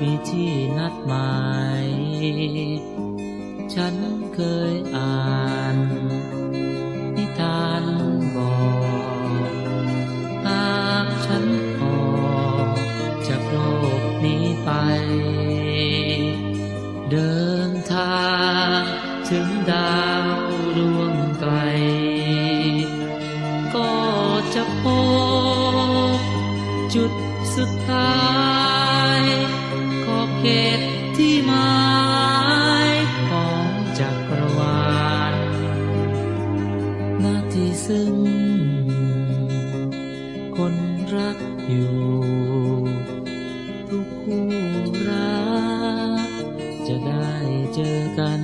มีที่นัดหมาย ฉันเคยอ่าน นิทานบอกหากฉันออกจากโลกนี้ไป เดินทางถึงดาวดวงไกล ก็จะพบจุดสุดท้าย หน้าที่ซึ่ง คนรักอยู่ ทุกคู่รัก จะได้เจอกัน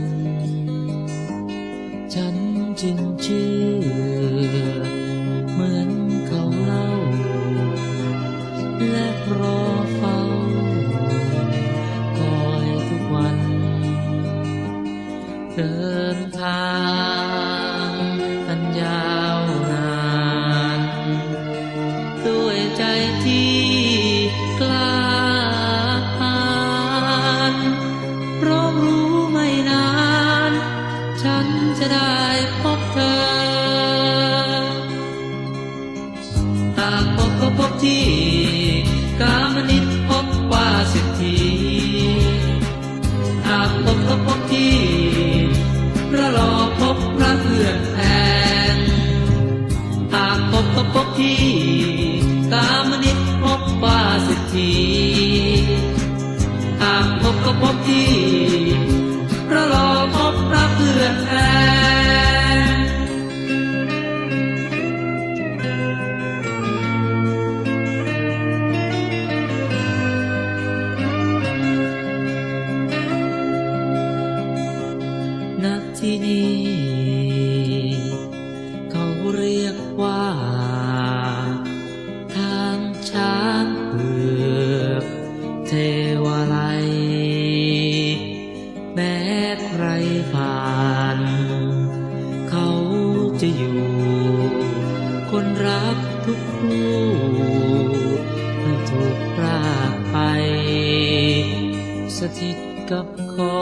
ฉันจึงเชื่อ เหมือนเขาเล่า และรอเฝ้า คอยทุกวันเดิน จะได้พบเธอ หากพบก็พบที่กามนิตพบว่าสิทธีหากพบก็พบที่พระรอพบพระเพื่อนแทนหากพบก็พบที่ ที่นี้เขาเรียกว่า ทางช้างเผือกเทวาลัย แม้ใครผ่าน เขาจะอยู่ คนรักทุกคู่ถูกพรากไป สถิตกับขอ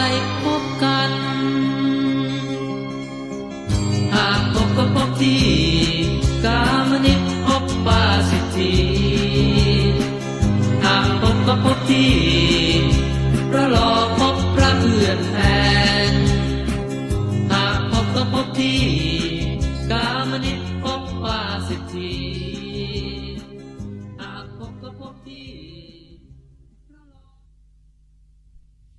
ได้พบกัน หากพบก็พบที่กามนิตพบปาสิทธิหากพบก็พบที่พระลอพบพระเพื่อนแทนหากพบก็พบที่กามนิตพบปาสิทธิ